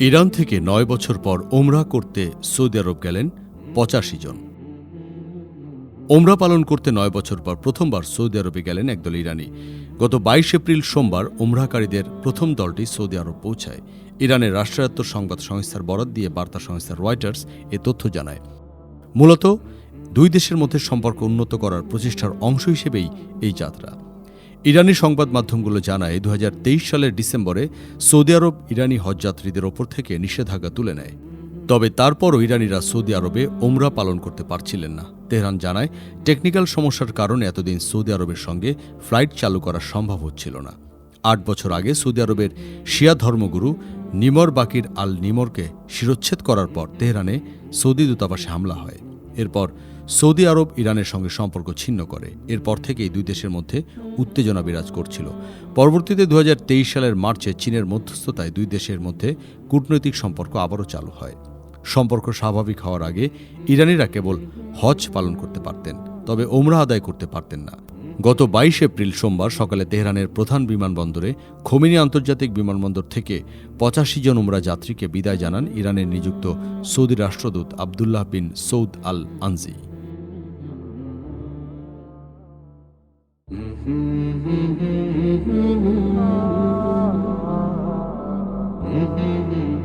Iran থেকে নয় বছর পর ওমরা করতে সৌদি আরব গেলেন পঁচাশি জন। ওমরা পালন করতে নয় বছর পর প্রথমবার সৌদি আরবে গেলেন একদল ইরানি। গত বাইশ এপ্রিল সোমবার ওমরাকারীদের প্রথম দলটি সৌদি আরব পৌঁছায়। ইরানের রাষ্ট্রায়ত্ত সংবাদ সংস্থার বরাত দিয়ে বার্তা সংস্থা রয়টার্স এ তথ্য জানায়। মূলত দুই দেশের মধ্যে সম্পর্ক উন্নত করার প্রচেষ্টার অংশ হিসেবেই এই যাত্রা। ইরানি সংবাদ মাধ্যমগুলো জানায় দু হাজার তেইশ সালের ডিসেম্বরে সৌদি আরব ইরানি হজযাত্রীদের ওপর থেকে নিষেধাজ্ঞা তুলে নেয়। তবে তারপরও ইরানিরা সৌদি আরবে ওমরা পালন করতে পারছিলেন না। তেহরান জানায়, টেকনিক্যাল সমস্যার কারণে এতদিন সৌদি আরবের সঙ্গে ফ্লাইট চালু করা সম্ভব হচ্ছিল না। আট বছর আগে সৌদি আরবের শিয়া ধর্মগুরু নিমর বাকির আল নিমরকে শিরোচ্ছেদ করার পর তেহরানে সৌদি দূতাবাসে হামলা হয়। এরপর সৌদি আরব ইরানের সঙ্গে সম্পর্ক ছিন্ন করে। এরপর থেকেই দুই দেশের মধ্যে উত্তেজনা বিরাজ করছিল। পরবর্তীতে দু হাজার তেইশ সালের মার্চে চীনের মধ্যস্থতায় দুই দেশের মধ্যে কূটনৈতিক সম্পর্ক আবারও চালু হয়। সম্পর্ক স্বাভাবিক হওয়ার আগে ইরানিরা কেবল হজ পালন করতে পারতেন, তবে ওমরা আদায় করতে পারতেন না। গত বাইশ এপ্রিল সোমবার সকালে তেহরানের প্রধান বিমানবন্দরে খমিনী আন্তর্জাতিক বিমানবন্দর থেকে পঁচাশি জন উমরা যাত্রীকে বিদায় জানান ইরানের নিযুক্ত সৌদি রাষ্ট্রদূত Abdullah bin Saud al Anzi Mm-hmm.